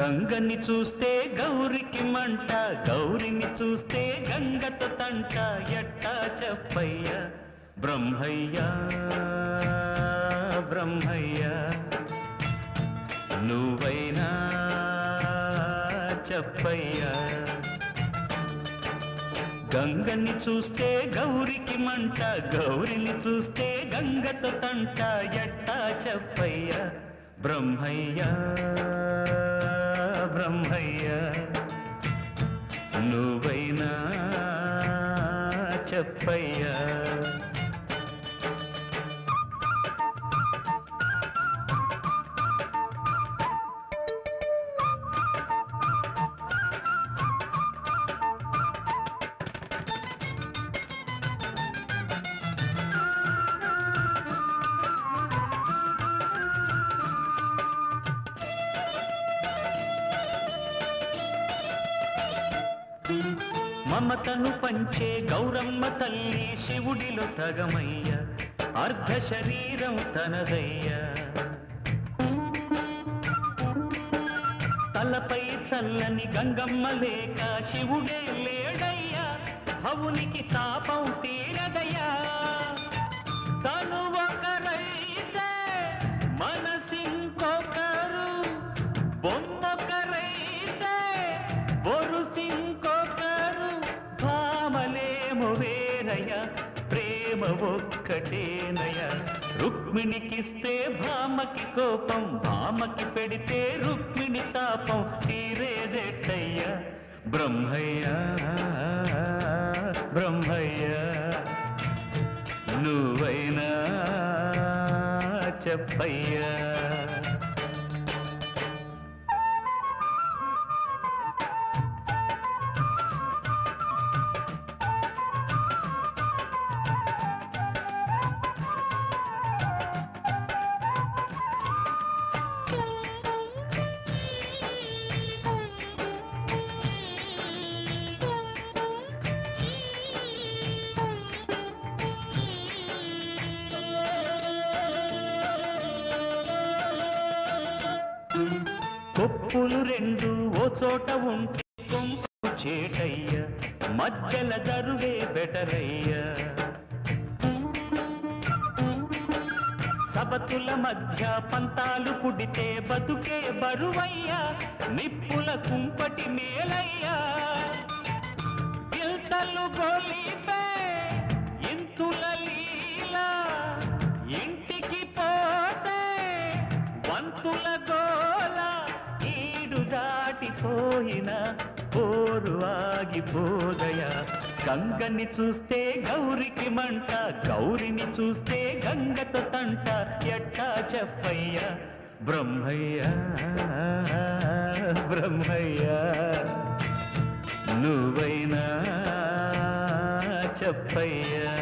గంగని చూస్తే గౌరికి మంట గౌరిని చూస్తే గంగతో తంట ఎట్టా చెప్పయ్య? బ్రహ్మయ్య బ్రహ్మయ్య నువ్వైనా చెప్పయ్యా? గంగని చూస్తే గౌరికి మంట గౌరిని చూస్తే గంగతో తంట ఎట్టా చెప్పయ్య? బ్రహ్మయ్య బ్రహ్మయ్య. నువ్వైనా చెప్పయ్యా. మమతను పంచే గౌరమ్మ తల్లి శివుడిలో సగమయ్య అర్ధ శరీరం తనదయ్య. తలపై చల్లని గంగమ్మ లేక శివుడే లేడయ్యా భవునికి తాపం వేరయ ప్రేమ ఒక్కటేనయ రుక్మిణికిస్తే భామకి కోపం భామకి పెడితే రుక్మిణి తాపం తీరేదెట్టయ్య బ్రహ్మయ్య బ్రహ్మయ్య నువ్వైనా చెప్పయ్యా. కొప్పులు రెండు ఓ చోట ఉంటే కొంపు చేటయ్య మధ్యల దరువే బెటరయ్య. సబతుల మధ్య పంతాలు పుడితే బతుకే బరువయ్యా నిప్పుల కుంపటి మేలయ్యా. గిల్తలు దాటిపోయిన పోరు ఆగిపోదయ. గంగని చూస్తే గౌరికి మంట గౌరిని చూస్తే గంగతో తంట. ఎట్టా చెప్పయ్య? బ్రహ్మయ్య బ్రహ్మయ్య నువ్వైనా చెప్పయ్యా.